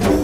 Thank you.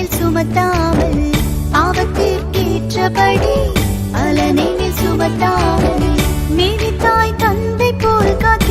அலனேவில் சுமத்தாமல் ஆபத்திற்கேற்றபடி அலனேவில் சுமத்தாமல் மேவி தாய் தந்தை போல் காத்து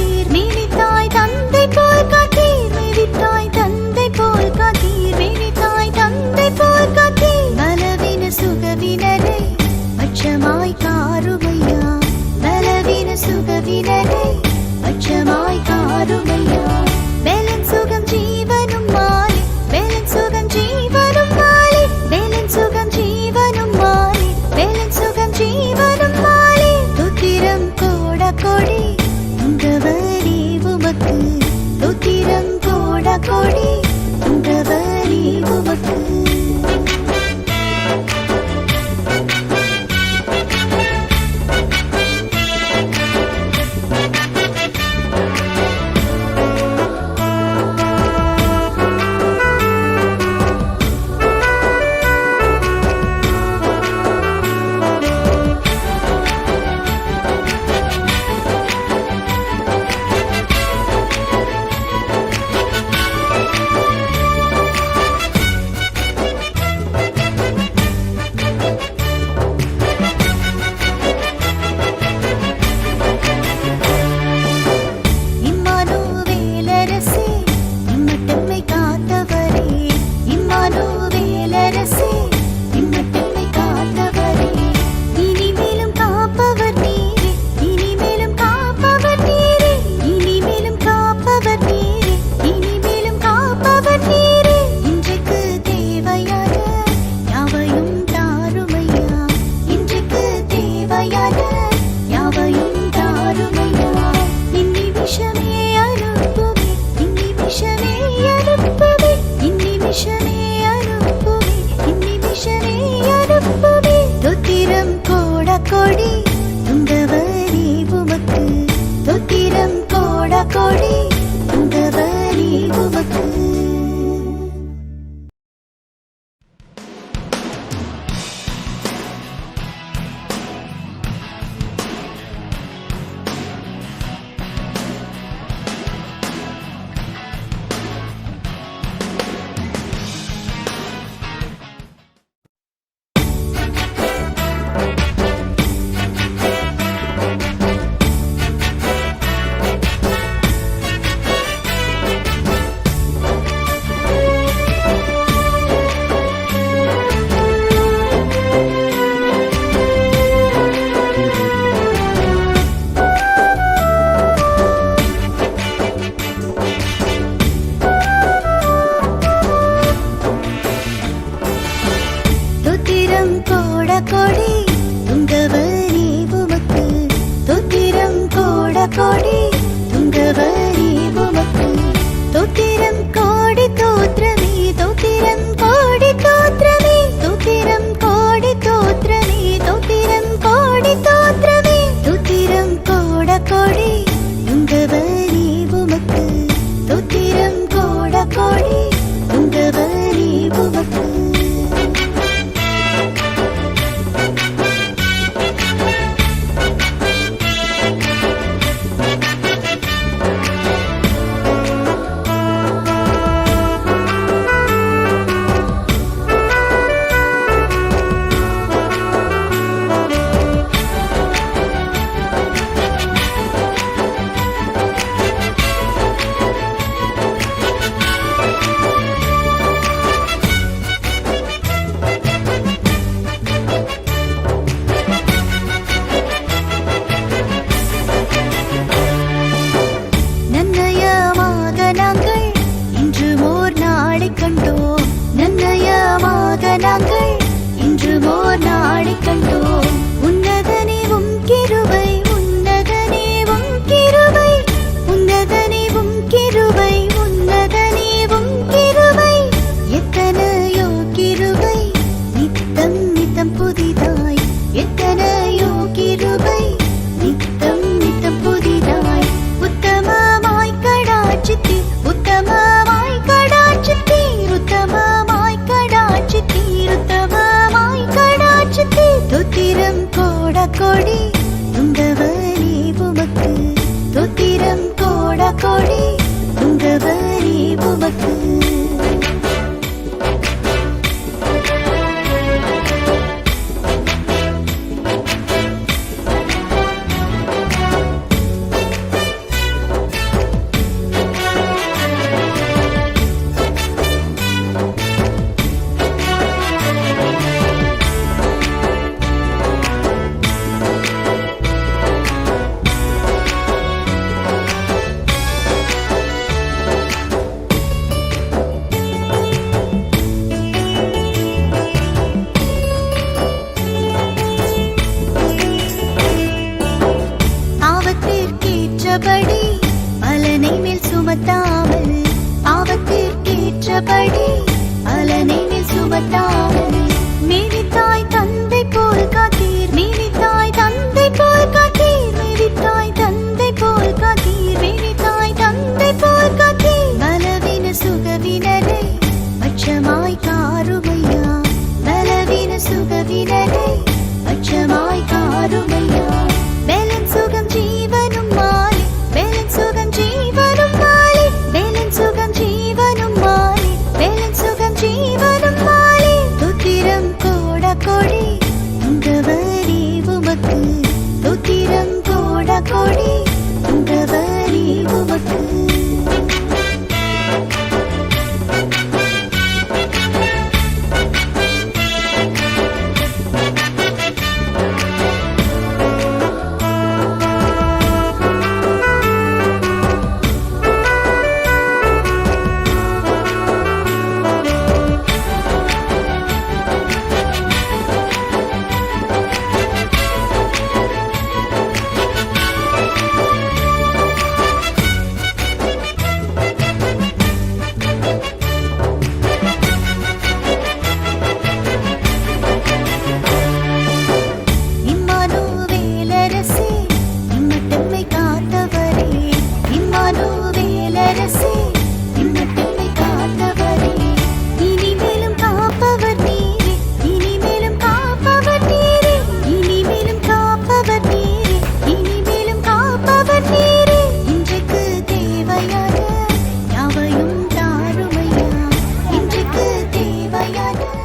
கொடி உன்றதறிவு மட்டும்